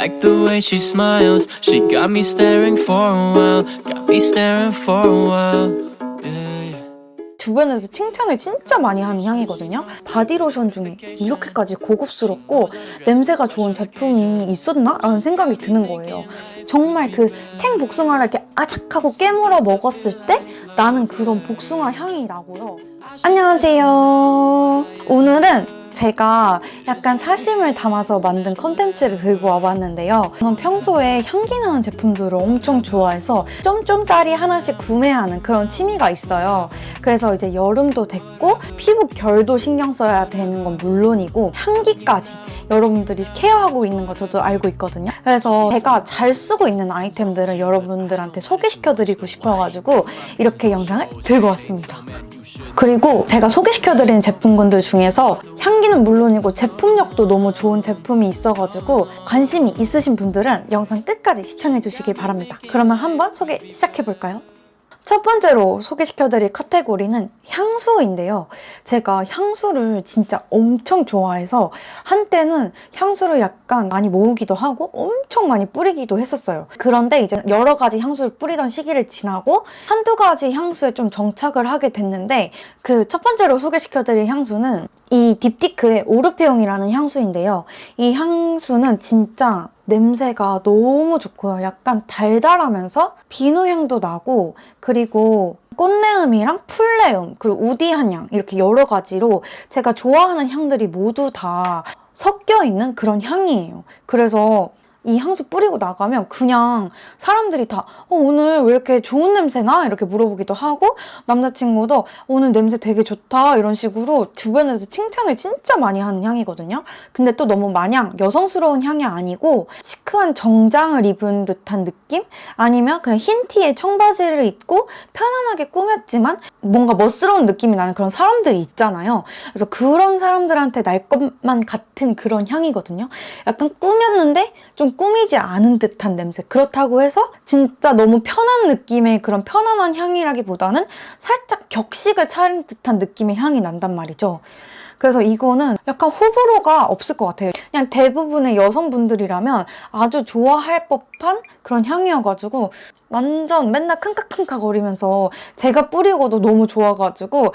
like the way she smiles. She got me staring for a while, got me staring for a while. 주변에서 칭찬을 진짜 많이 하는 향이거든요. 바디로션 중에 이렇게까지 고급스럽고 냄새가 좋은 제품이 있었나? 라는 생각이 드는 거예요. 정말 그 생복숭아를 이렇게 아작하고 깨물어 먹었을 때 나는 그런 복숭아 향이 나고요. 안녕하세요. 오늘은 제가 약간 사심을 담아서 만든 컨텐츠를 들고 와봤는데요. 저는 평소에 향기 나는 제품들을 엄청 좋아해서 쫌쫌짜리 하나씩 구매하는 그런 취미가 있어요. 그래서 이제 여름도 됐고 피부 결도 신경 써야 되는 건 물론이고 향기까지 여러분들이 케어하고 있는 거 저도 알고 있거든요. 그래서 제가 잘 쓰고 있는 아이템들을 여러분들한테 소개시켜드리고 싶어가지고 이렇게 영상을 들고 왔습니다. 그리고 제가 소개시켜드린 제품군들 중에서 향기 는 물론이고 제품력도 너무 좋은 제품이 있어가지고 관심이 있으신 분들은 영상 끝까지 시청해주시길 바랍니다. 그러면 한번 소개 시작해볼까요? 첫 번째로 소개시켜드릴 카테고리는 향수인데요. 제가 향수를 진짜 엄청 좋아해서 한때는 향수를 약간 많이 모으기도 하고 엄청 많이 뿌리기도 했었어요. 그런데 이제 여러 가지 향수를 뿌리던 시기를 지나고 한두 가지 향수에 좀 정착을 하게 됐는데 그 첫 번째로 소개시켜드릴 향수는 이 딥티크의 오르페용이라는 향수인데요. 이 향수는 진짜 냄새가 너무 좋고요. 약간 달달하면서 비누 향도 나고 그리고 꽃내음이랑 풀내음 그리고 우디한 향 이렇게 여러 가지로 제가 좋아하는 향들이 모두 다 섞여 있는 그런 향이에요. 그래서 이 향수 뿌리고 나가면 그냥 사람들이 다 어, 오늘 왜 이렇게 좋은 냄새나? 이렇게 물어보기도 하고 남자친구도 오늘 냄새 되게 좋다 이런 식으로 주변에서 칭찬을 진짜 많이 하는 향이거든요. 근데 또 너무 마냥 여성스러운 향이 아니고 시크한 정장을 입은 듯한 느낌? 아니면 그냥 흰 티에 청바지를 입고 편안하게 꾸몄지만 뭔가 멋스러운 느낌이 나는 그런 사람들이 있잖아요. 그래서 그런 사람들한테 날 것만 같은 그런 향이거든요. 약간 꾸몄는데 좀 꾸미지 않은 듯한 냄새. 그렇다고 해서 진짜 너무 편한 느낌의 그런 편안한 향이라기보다는 살짝 격식을 차린 듯한 느낌의 향이 난단 말이죠. 그래서 이거는 약간 호불호가 없을 것 같아요. 그냥 대부분의 여성분들이라면 아주 좋아할 법한 그런 향이어가지고 완전 맨날 킁카킁카 거리면서 제가 뿌리고도 너무 좋아가지고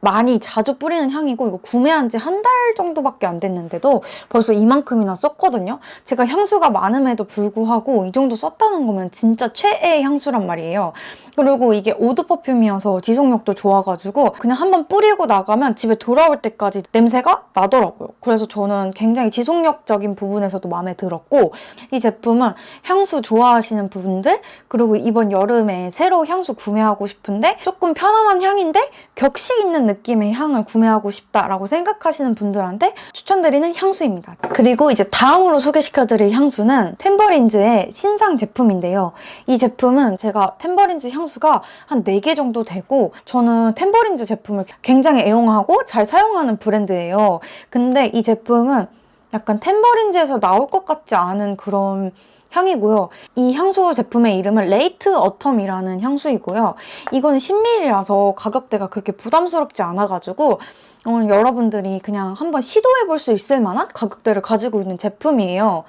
많이 자주 뿌리는 향이고 이거 구매한 지 한 달 정도밖에 안 됐는데도 벌써 이만큼이나 썼거든요. 제가 향수가 많음에도 불구하고 이 정도 썼다는 거면 진짜 최애 향수란 말이에요. 그리고 이게 오드 퍼퓸이어서 지속력도 좋아가지고 그냥 한번 뿌리고 나가면 집에 돌아올 때까지 냄새가 나더라고요. 그래서 저는 굉장히 지속력적인 부분에서도 마음에 들었고 이 제품은 향수 좋아하시는 분들 그리고 이번 여름에 새로 향수 구매하고 싶은데 조금 편안한 향인데 격식 있는 느낌의 향을 구매하고 싶다라고 생각하시는 분들한테 추천드리는 향수입니다. 그리고 이제 다음으로 소개시켜드릴 향수는 템버린즈의 신상 제품인데요. 이 제품은 제가 템버린즈 향수가 한 4개 정도 되고 저는 템버린즈 제품을 굉장히 애용하고 잘 사용하는 브랜드예요. 근데 이 제품은 약간 템버린즈에서 나올 것 같지 않은 그런 향이고요. 이 향수 제품의 이름은 레이트 어텀이라는 향수이고요. 이거는 10ml라서 가격대가 그렇게 부담스럽지 않아가지고 어, 여러분들이 그냥 한번 시도해 볼 수 있을 만한 가격대를 가지고 있는 제품이에요.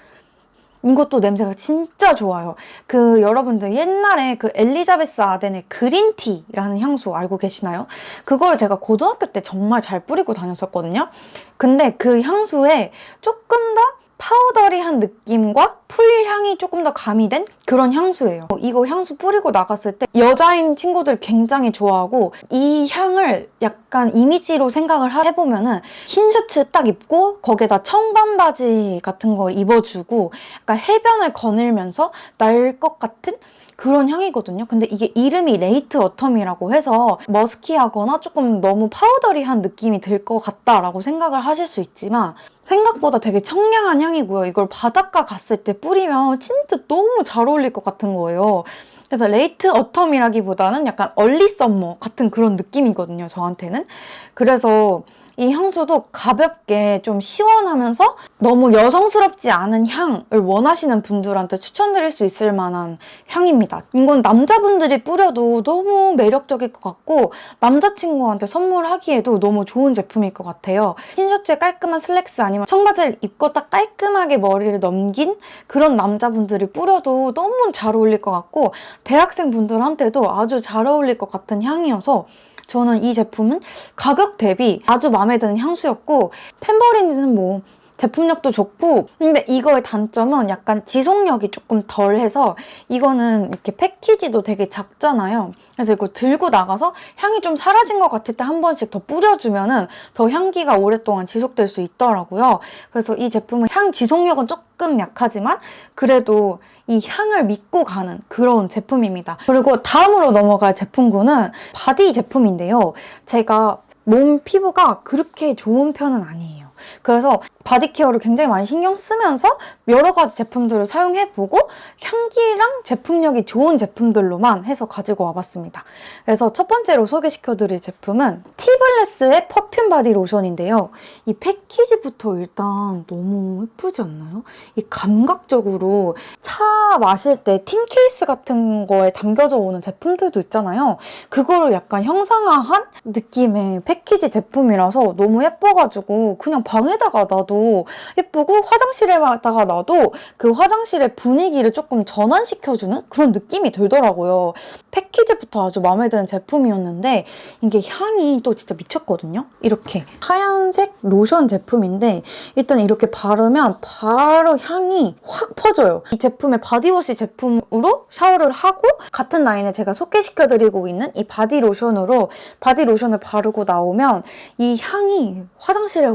이것도 냄새가 진짜 좋아요. 그 여러분들 옛날에 그 엘리자베스 아덴의 그린티라는 향수 알고 계시나요? 그걸 제가 고등학교 때 정말 잘 뿌리고 다녔었거든요. 근데 그 향수에 조금 더 파우더리한 느낌과 풀향이 조금 더 가미된 그런 향수예요. 이거 향수 뿌리고 나갔을 때 여자인 친구들 굉장히 좋아하고 이 향을 약간 이미지로 생각을 해보면 은 흰 셔츠 딱 입고 거기에다 청반 바지 같은 걸 입어주고 약간 해변을 거닐면서 날 것 같은 그런 향이거든요. 근데 이게 이름이 레이트 어텀이라고 해서 머스키하거나 조금 너무 파우더리한 느낌이 들 것 같다라고 생각을 하실 수 있지만 생각보다 되게 청량한 향이고요. 이걸 바닷가 갔을 때 뿌리면 진짜 너무 잘 어울릴 것 같은 거예요. 그래서 레이트 어텀이라기보다는 약간 얼리 썸머 같은 그런 느낌이거든요. 저한테는. 그래서 이 향수도 가볍게 좀 시원하면서 너무 여성스럽지 않은 향을 원하시는 분들한테 추천드릴 수 있을 만한 향입니다. 이건 남자분들이 뿌려도 너무 매력적일 것 같고 남자친구한테 선물하기에도 너무 좋은 제품일 것 같아요. 흰 셔츠에 깔끔한 슬랙스 아니면 청바지를 입고 딱 깔끔하게 머리를 넘긴 그런 남자분들이 뿌려도 너무 잘 어울릴 것 같고 대학생 분들한테도 아주 잘 어울릴 것 같은 향이어서 저는 이 제품은 가격 대비 아주 마음에 드는 향수였고 템버린즈는 뭐 제품력도 좋고 근데 이거의 단점은 약간 지속력이 조금 덜해서 이거는 이렇게 패키지도 되게 작잖아요 그래서 이거 들고 나가서 향이 좀 사라진 것 같을 때 한 번씩 더 뿌려주면 은 더 향기가 오랫동안 지속될 수 있더라고요 그래서 이 제품은 향 지속력은 조금 약하지만 그래도 이 향을 믿고 가는 그런 제품입니다. 그리고 다음으로 넘어갈 제품군은 바디 제품인데요. 제가 몸 피부가 그렇게 좋은 편은 아니에요. 그래서 바디 케어를 굉장히 많이 신경 쓰면서 여러 가지 제품들을 사용해보고 향기랑 제품력이 좋은 제품들로만 해서 가지고 와봤습니다. 그래서 첫 번째로 소개시켜드릴 제품은 티블레스의 퍼퓸 바디 로션인데요. 이 패키지부터 일단 너무 예쁘지 않나요? 이 감각적으로 차 마실 때 틴 케이스 같은 거에 담겨져 오는 제품들도 있잖아요. 그거를 약간 형상화한 느낌의 패키지 제품이라서 너무 예뻐가지고 그냥 방에다가 놔도 예쁘고 화장실에다가 놔도 그 화장실의 분위기를 조금 전환시켜주는 그런 느낌이 들더라고요. 패키지부터 아주 마음에 드는 제품이었는데 이게 향이 또 진짜 미쳤거든요. 이렇게 하얀색 로션 제품인데 일단 이렇게 바르면 바로 향이 확 퍼져요. 이 제품의 바디워시 제품으로 샤워를 하고 같은 라인에 제가 소개시켜드리고 있는 이 바디 로션으로 바디 로션을 바르고 나오면 이 향이 화장실에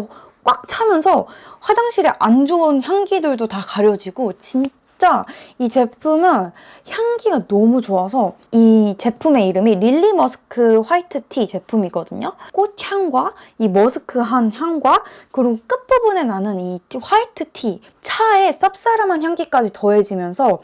꽉 차면서 화장실에 안 좋은 향기들도 다 가려지고 진짜 이 제품은 향기가 너무 좋아서 이 제품의 이름이 릴리 머스크 화이트 티 제품이거든요. 꽃향과 이 머스크한 향과 그리고 끝부분에 나는 이 화이트 티 차에 쌉싸름한 향기까지 더해지면서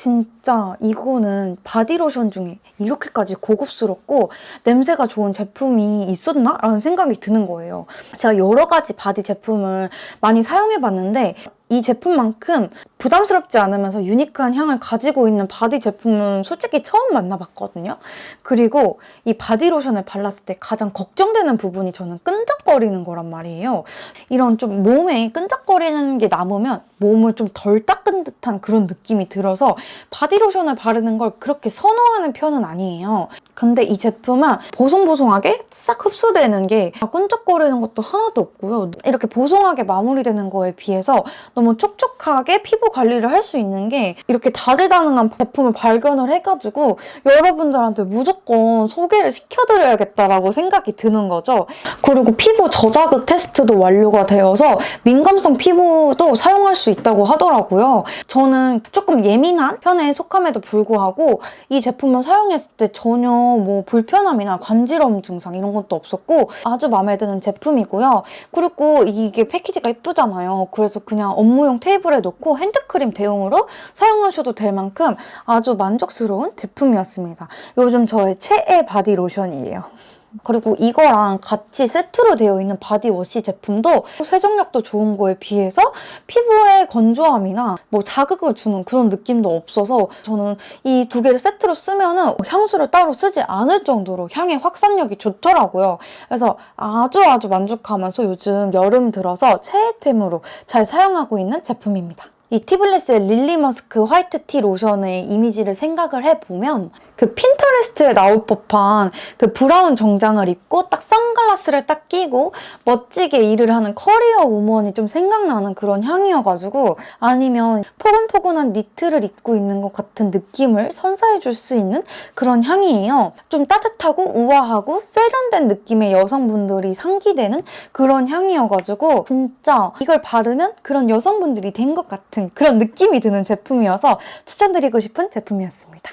진짜 이거는 바디로션 중에 이렇게까지 고급스럽고 냄새가 좋은 제품이 있었나? 라는 생각이 드는 거예요. 제가 여러 가지 바디 제품을 많이 사용해봤는데 이 제품만큼 부담스럽지 않으면서 유니크한 향을 가지고 있는 바디 제품은 솔직히 처음 만나봤거든요. 그리고 이 바디로션을 발랐을 때 가장 걱정되는 부분이 저는 끈적거리는 거란 말이에요. 이런 좀 몸에 끈적거리는 게 남으면 몸을 좀 덜 닦은 듯한 그런 느낌이 들어서 바디로션을 바르는 걸 그렇게 선호하는 편은 아니에요. 근데 이 제품은 보송보송하게 싹 흡수되는 게 끈적거리는 것도 하나도 없고요. 이렇게 보송하게 마무리되는 거에 비해서 너무 촉촉하게 피부 관리를 할 수 있는 게 이렇게 다재다능한 제품을 발견을 해가지고 여러분들한테 무조건 소개를 시켜드려야겠다라고 생각이 드는 거죠. 그리고 피부 저자극 테스트도 완료가 되어서 민감성 피부도 사용할 수 있다고 하더라고요. 저는 조금 예민한 편에 속함에도 불구하고 이 제품을 사용했을 때 전혀 뭐 불편함이나 간지러움 증상 이런 것도 없었고 아주 마음에 드는 제품이고요. 그리고 이게 패키지가 예쁘잖아요. 그래서 그냥 업무용 테이블에 놓고 핸드크림 대용으로 사용하셔도 될 만큼 아주 만족스러운 제품이었습니다. 요즘 저의 최애 바디 로션이에요. 그리고 이거랑 같이 세트로 되어 있는 바디워시 제품도 세정력도 좋은 거에 비해서 피부에 건조함이나 뭐 자극을 주는 그런 느낌도 없어서 저는 이 두 개를 세트로 쓰면은 향수를 따로 쓰지 않을 정도로 향의 확산력이 좋더라고요. 그래서 아주 아주 만족하면서 요즘 여름 들어서 최애템으로 잘 사용하고 있는 제품입니다. 이 티블레스의 릴리 머스크 화이트 티 로션의 이미지를 생각을 해보면 그 핀터레스트에 나올 법한 그 브라운 정장을 입고 딱 선글라스를 딱 끼고 멋지게 일을 하는 커리어 우먼이 좀 생각나는 그런 향이어가지고 아니면 포근포근한 니트를 입고 있는 것 같은 느낌을 선사해줄 수 있는 그런 향이에요. 좀 따뜻하고 우아하고 세련된 느낌의 여성분들이 상기되는 그런 향이어가지고 진짜 이걸 바르면 그런 여성분들이 된 것 같은 그런 느낌이 드는 제품이어서 추천드리고 싶은 제품이었습니다.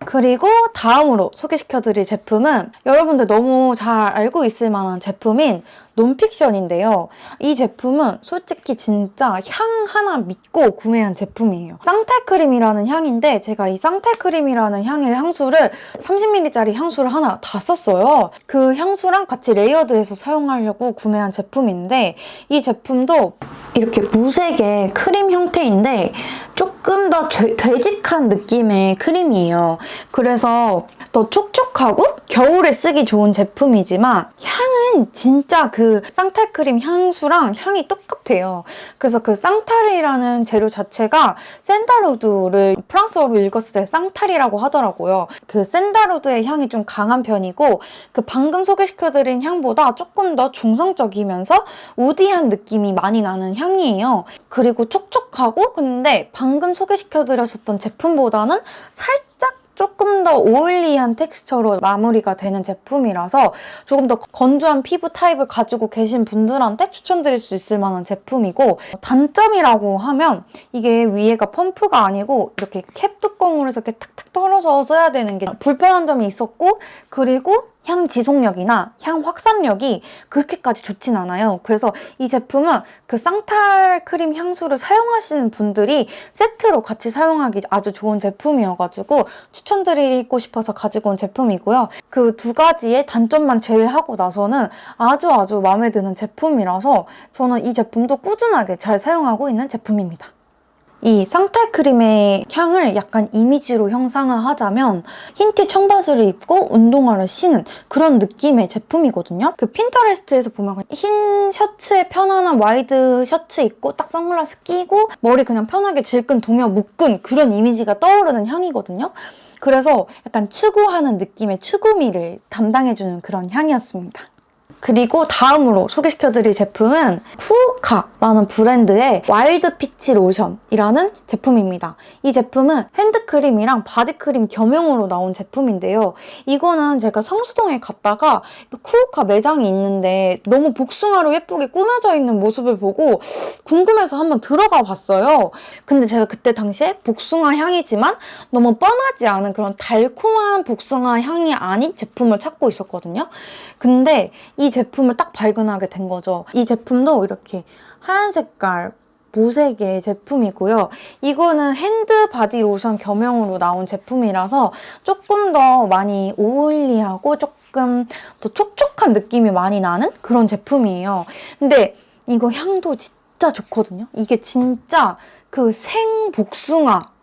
그리고 다음으로 소개시켜드릴 제품은 여러분들 너무 잘 알고 있을 만한 제품인 논픽션인데요. 이 제품은 솔직히 진짜 향 하나 믿고 구매한 제품이에요. 쌍탈크림이라는 향인데 제가 이 쌍탈크림이라는 향의 향수를 30ml짜리 향수를 하나 다 썼어요. 그 향수랑 같이 레이어드해서 사용하려고 구매한 제품인데 이 제품도 이렇게 무색의 크림 형태인데 조금 더 되, 되직한 느낌의 크림이에요. 그래서 더 촉촉하고 겨울에 쓰기 좋은 제품이지만 향은 진짜 그 쌍탈 크림 향수랑 향이 똑같아요. 그래서 그 쌍탈이라는 재료 자체가 샌다루드를 프랑스어로 읽었을 때 쌍탈이라고 하더라고요. 그 샌다루드의 향이 좀 강한 편이고 그 방금 소개시켜드린 향보다 조금 더 중성적이면서 우디한 느낌이 많이 나는 향이에요. 그리고 촉촉하고 근데 방금 소개시켜드렸었던 제품보다는 살짝 조금 더 오일리한 텍스처로 마무리가 되는 제품이라서 조금 더 건조한 피부 타입을 가지고 계신 분들한테 추천드릴 수 있을 만한 제품이고 단점이라고 하면 이게 위에가 펌프가 아니고 이렇게 캡 뚜껑으로 이렇게 탁탁 털어서 써야 되는 게 불편한 점이 있었고 그리고 향 지속력이나 향 확산력이 그렇게까지 좋진 않아요. 그래서 이 제품은 그 쌍탈 크림 향수를 사용하시는 분들이 세트로 같이 사용하기 아주 좋은 제품이어가지고 추천드리고 싶어서 가지고 온 제품이고요. 그 두 가지의 단점만 제외하고 나서는 아주 아주 마음에 드는 제품이라서 저는 이 제품도 꾸준하게 잘 사용하고 있는 제품입니다. 이 쌍탈 크림의 향을 약간 이미지로 형상을 하자면 흰티 청바지를 입고 운동화를 신은 그런 느낌의 제품이거든요. 그 핀터레스트에서 보면 흰 셔츠에 편안한 와이드 셔츠 입고 딱 선글라스 끼고 머리 그냥 편하게 질끈 동여 묶은 그런 이미지가 떠오르는 향이거든요. 그래서 약간 추구하는 느낌의 추구미를 담당해주는 그런 향이었습니다. 그리고 다음으로 소개시켜드릴 제품은 푸우카라는 브랜드의 와일드 피치 로션이라는 제품입니다. 이 제품은 핸드크림이랑 바디크림 겸용으로 나온 제품인데요. 이거는 제가 성수동에 갔다가 쿠우카 매장이 있는데 너무 복숭아로 예쁘게 꾸며져 있는 모습을 보고 궁금해서 한번 들어가 봤어요. 근데 제가 그때 당시에 복숭아 향이지만 너무 뻔하지 않은 그런 달콤한 복숭아 향이 아닌 제품을 찾고 있었거든요. 근데 이 제품을 딱 발견하게 된 거죠. 이 제품도 이렇게 하얀 색깔 무색의 제품이고요. 이거는 핸드 바디 로션 겸용으로 나온 제품이라서 조금 더 많이 오일리하고 조금 더 촉촉한 느낌이 많이 나는 그런 제품이에요. 근데 이거 향도 진짜 좋거든요. 이게 진짜 그 생복숭아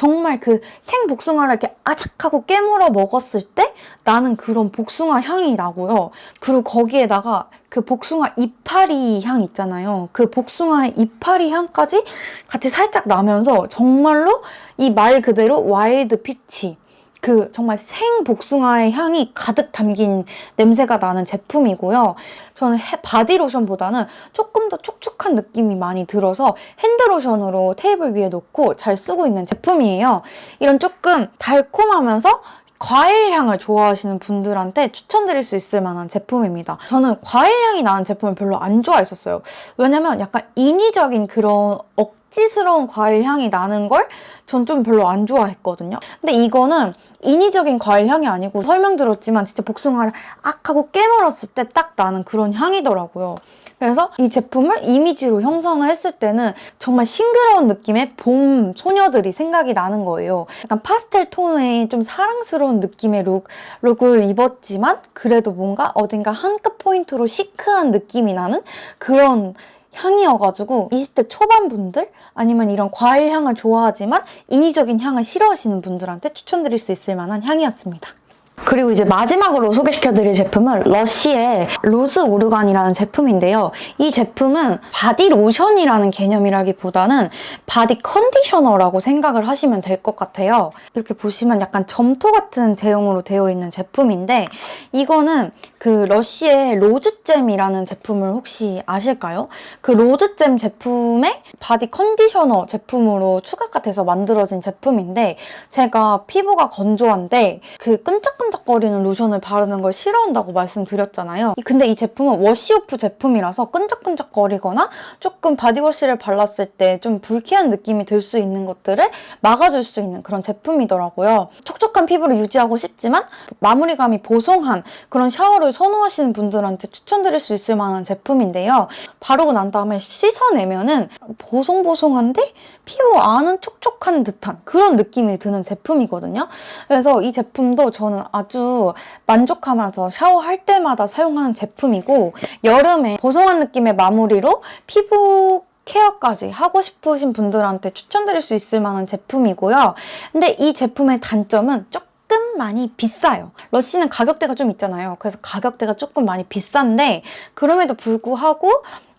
정말 그 생복숭아를 이렇게 아작하고 깨물어 먹었을 때 나는 그런 복숭아 향이 나고요. 그리고 거기에다가 그 복숭아 이파리 향 있잖아요. 그 복숭아의 이파리 향까지 같이 살짝 나면서 정말로 이 말 그대로 와일드 피치. 그 정말 생 복숭아의 향이 가득 담긴 냄새가 나는 제품이고요. 저는 해- 바디로션보다는 조금 더 촉촉한 느낌이 많이 들어서 핸드로션으로 테이블 위에 놓고 잘 쓰고 있는 제품이에요. 이런 조금 달콤하면서 과일 향을 좋아하시는 분들한테 추천드릴 수 있을 만한 제품입니다. 저는 과일 향이 나는 제품을 별로 안 좋아했었어요. 왜냐면 약간 인위적인 그런 억 지스러운 과일 향이 나는 걸 전 좀 별로 안 좋아했거든요. 근데 이거는 인위적인 과일 향이 아니고 설명 들었지만 진짜 복숭아를 악 하고 깨물었을 때 딱 나는 그런 향이더라고요. 그래서 이 제품을 이미지로 형성을 했을 때는 정말 싱그러운 느낌의 봄 소녀들이 생각이 나는 거예요. 약간 파스텔 톤의 좀 사랑스러운 느낌의 룩, 룩을 입었지만 그래도 뭔가 어딘가 한 끗 포인트로 시크한 느낌이 나는 그런 향이어가지고 20대 초반 분들 아니면 이런 과일 향을 좋아하지만 인위적인 향을 싫어하시는 분들한테 추천드릴 수 있을 만한 향이었습니다. 그리고 이제 마지막으로 소개시켜드릴 제품은 러쉬의 로즈 오르간이라는 제품인데요. 이 제품은 바디 로션이라는 개념이라기보다는 바디 컨디셔너라고 생각을 하시면 될 것 같아요. 이렇게 보시면 약간 점토 같은 제형으로 되어 있는 제품인데 이거는 그 러쉬의 로즈잼이라는 제품을 혹시 아실까요? 그 로즈잼 제품의 바디 컨디셔너 제품으로 추가가 돼서 만들어진 제품인데 제가 피부가 건조한데 그 끈적끈적 끈적끈적거리는 로션을 바르는 걸 싫어한다고 말씀드렸잖아요. 이- 근데 이 제품은 워시오프 제품이라서 끈적끈적거리거나 조금 바디워시를 발랐을 때 좀 불쾌한 느낌이 들 수 있는 것들을 막아줄 수 있는 그런 제품이더라고요. 촉촉한 피부를 유지하고 싶지만 마무리감이 보송한 그런 샤워를 선호하시는 분들한테 추천드릴 수 있을 만한 제품인데요. 바르고 난 다음에 씻어내면은 보송보송한데 피부 안은 촉촉한 듯한 그런 느낌이 드는 제품이거든요. 그래서 이 제품도 저는 아주 만족하면서 샤워할 때마다 사용하는 제품이고 여름에 보송한 느낌의 마무리로 피부 케어까지 하고 싶으신 분들한테 추천드릴 수 있을 만한 제품이고요. 근데 이 제품의 단점은 조금 많이 비싸요. 러쉬는 가격대가 좀 있잖아요. 그래서 가격대가 조금 많이 비싼데 그럼에도 불구하고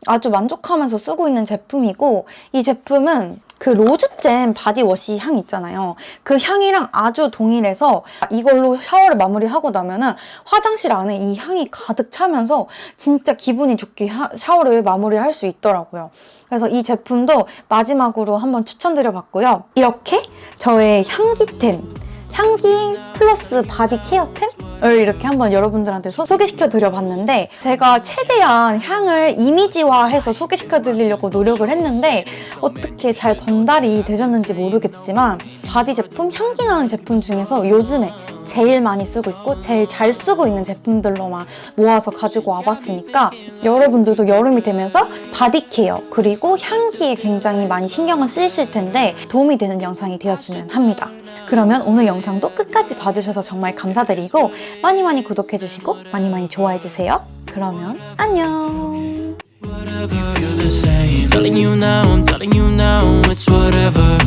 아주 만족하면서 쓰고 있는 제품이고 이 제품은 그 로즈잼 바디워시 향 있잖아요. 그 향이랑 아주 동일해서 이걸로 샤워를 마무리하고 나면은 화장실 안에 이 향이 가득 차면서 진짜 기분이 좋게 하- 샤워를 마무리할 수 있더라고요. 그래서 이 제품도 마지막으로 한번 추천드려 봤고요. 이렇게 저의 향기템, 향기 플러스 바디 케어템 을 이렇게 한번 여러분들한테 소, 소개시켜 드려 봤는데 제가 최대한 향을 이미지화해서 소개시켜 드리려고 노력을 했는데 어떻게 잘 전달이 되셨는지 모르겠지만 바디 제품, 향기 나는 제품 중에서 요즘에 제일 많이 쓰고 있고 제일 잘 쓰고 있는 제품들로만 모아서 가지고 와봤으니까 여러분들도 여름이 되면서 바디 케어 그리고 향기에 굉장히 많이 신경을 쓰이실 텐데 도움이 되는 영상이 되었으면 합니다. 그러면 오늘 영상도 끝까지 봐주셔서 정말 감사드리고 많이 많이 구독해주시고 많이 많이 좋아해주세요. 그러면 안녕. Whatever feel the same. Telling you now, I'm telling you now, it's whatever.